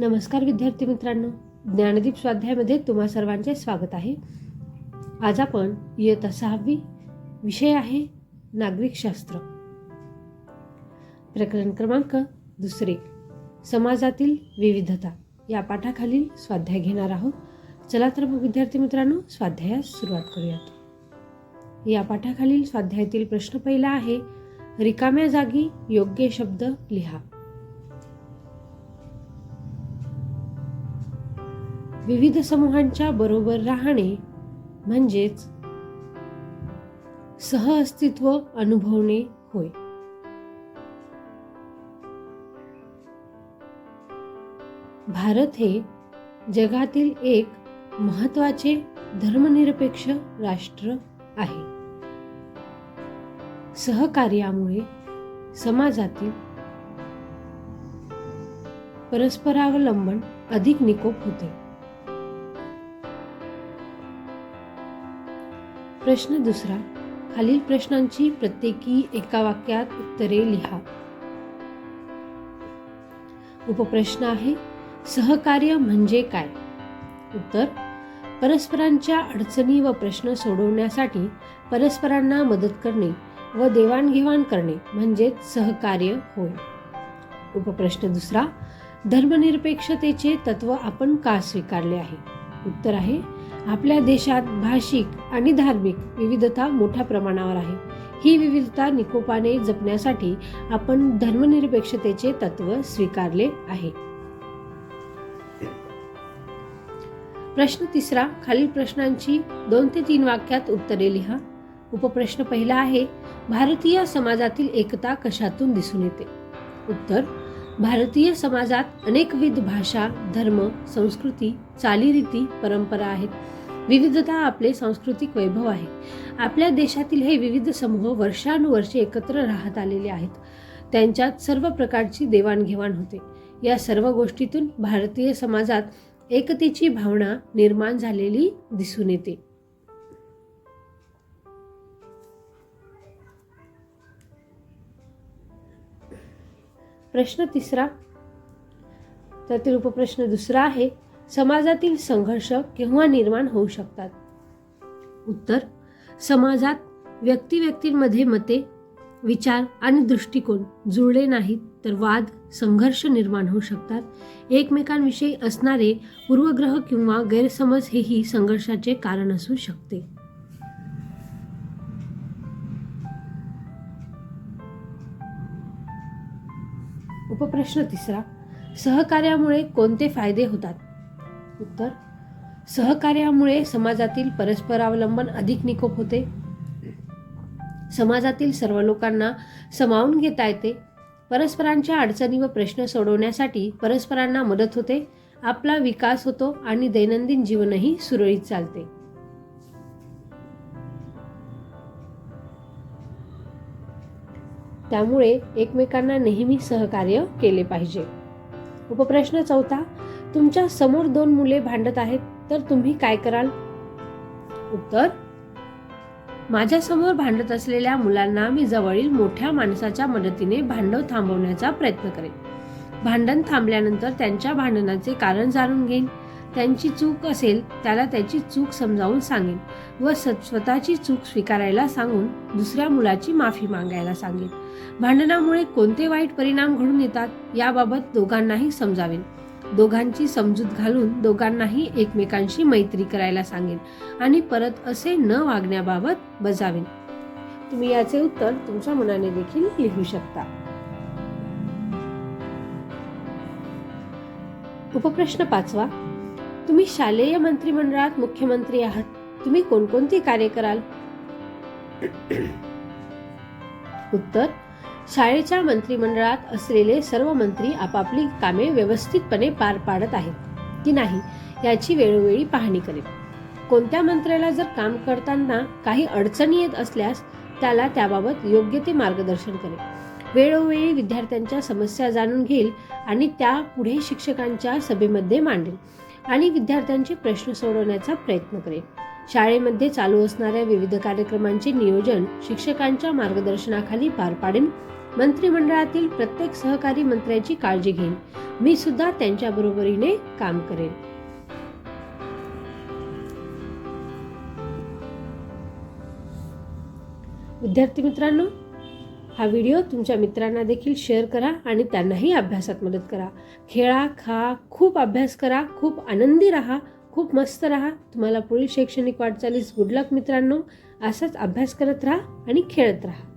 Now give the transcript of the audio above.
नमस्कार विद्यार्थी मित्रांनो. ज्ञानदीप स्वाध्यायामध्ये तुम्हा सर्वांचे स्वागत आहे. आज आपण इयत्ता सहावी विषय आहे नागरिकशास्त्र प्रकरण क्रमांक दुसरे. समाजातील विविधता. या पाठाखालील स्वाध्याय घेणार आहोत. चला तर मग विद्यार्थी मित्रांनो स्वाध्यायास सुरुवात करूयात. या पाठाखालील स्वाध्यायातील प्रश्न पहिला आहे रिकाम्या जागी योग्य शब्द लिहा. विविध समूहांच्या बरोबर राहणे म्हणजेच सहअस्तित्व अनुभवणे होय. भारत हे जगातील एक महत्त्वाचे धर्मनिरपेक्ष राष्ट्र आहे. सहकार्यामुळे समाजातील परस्परावलंबन अधिक निकोप होते. प्रश्न दुसरा खालील प्रश्नांची प्रत्येकी एका वाक्यात उत्तरे लिहा. उपप्रश्न आहे सहकार्य म्हणजे काय? उत्तर परस्परांच्या अडचणी व प्रश्न सोडवण्यासाठी परस्परांना मदत करणे व देवाणघेवाण करणे म्हणजेच सहकार्य होय. उपप्रश्न दुसरा धर्मनिरपेक्षतेचे तत्व आपण का स्वीकारले आहे? उत्तर आहे आपल्या देशात भाषिक आणि धार्मिक विविधता मोठ्या प्रमाणावर आहे. ही विविधता निकोपाने जपण्यासाठी आपण धर्मनिरपेक्षतेचे तत्व स्वीकारले आहे. प्रश्न तिसरा खालील प्रश्नांची दोन ते तीन वाक्यात उत्तरे लिहा. उपप्रश्न पहिला आहे भारतीय समाजातील एकता कशातून दिसून येते? उत्तर भारतीय समाजात अनेकविध भाषा धर्म संस्कृती चालीरीती परंपरा आहेत. विविधता आपले सांस्कृतिक वैभव आहे. आपल्या देशातील हे विविध समूह वर्षानुवर्षे एकत्र राहत आलेले आहेत. त्यांच्यात सर्व प्रकारची देवाणघेवाण होते. या सर्व गोष्टीतून भारतीय समाजात एकतेची भावना निर्माण झालेली दिसून येते. प्रश्न तिसरा. त्यातील उपप्रश्न दुसरा आहे समाजातील संघर्ष केव्हा निर्माण होऊ शकतात? उत्तर समाजात व्यक्ती व्यक्तींमध्ये मते विचार आणि दृष्टिकोन जुळले नाहीत तर वाद संघर्ष निर्माण होऊ शकतात. एकमेकांविषयी असणारे पूर्वग्रह किंवा गैरसमज हेही संघर्षाचे कारण असू शकते. उपप्रश्न तिसरा सहकार्यामुळे कोणते फायदे होतात? उत्तर सहकार्यामुळे समाजातील परस्परावलंबन अधिक निकोप होते. समाजातील सर्व लोकांना समावून घेता येते. परस्परांच्या अडचणी व प्रश्न सोडवण्यासाठी परस्परांना मदत होते. आपला विकास होतो आणि दैनंदिन जीवनही सुरळीत चालते. त्यामुळे एकमेकांना नेहमी सहकार्य केले पाहिजे. उपप्रश्न चौथा तुमच्यासमोर दोन मुले भांडत आहेत तर तुम्ही काय कराल? उत्तर माझ्यासमोर भांडत असलेल्या मुलांना मी जवळील मोठ्या माणसाच्या मदतीने भांडव थांबवण्याचा प्रयत्न करेन. भांडण थांबल्यानंतर त्यांच्या भांडणाचे कारण जाणून घेईन. त्यांची चूक असेल त्याला त्याची चूक समजावून सांगेन व स्वतःची चूक स्वीकारायला सांगून दुसऱ्या मुलाची माफी मागायला सांगेन. भांडणामुळे कोणते वाईट परिणाम घडून येतात याबाबत दोघांनाही समजावेन. दोघांची समजूत घालून दोघांनाही एकमेकांशी मैत्री करायला सांगेन आणि परत असे न वागण्याबाबत बजावेन. तुम्ही याचे उत्तर तुमच्या मनाने देखील लिहू शकता. उपप्रश्न पाचवा. तुम्ही शालेय मंत्रिमंडळात मुख्यमंत्री आहात. तुम्ही कोणकोणती कार्य कराल? उत्तर शाळेच्या मंत्रिमंडळात असलेले सर्व मंत्री आपापली कामे व्यवस्थितपणे पार पाडत आहेत की नाही याची वेळोवेळी पाहणी करेल कोणत्या मंत्र्याला जर काम करताना काही अडचणी येत असल्यास त्याला त्याबाबत योग्य ते मार्गदर्शन करेल वेळोवेळी विद्यार्थ्यांच्या समस्या जाणून घेईल आणि त्या पुढे शिक्षकांच्या सभेमध्ये मांडेल आणि विद्यार्थ्यांचे प्रश्न सोडवण्याचा प्रयत्न करेल शाळेमध्ये चालू असणाऱ्या विविध कार्यक्रमांचे नियोजन शिक्षकांच्या मार्गदर्शनाखाली पार पाडेन. मंत्रिमंडळातील प्रत्येक सहकारी मंत्र्याची काळजी घेईन. मी सुद्धा त्यांच्या बरोबरीने काम करेन. विद्यार्थी मित्रांनो हा व्हिडिओ तुमच्या मित्रांना देखील शेअर करा आणि त्यांनाही अभ्यासात मदत करा. खेळा खा खूप अभ्यास करा खूप आनंदी राहा खूप मस्त राहा. तुम्हाला पुढील शैक्षणिक वाटचालीस गुड लक मित्रांनो. असाच अभ्यास करत राहा आणि खेळत राहा.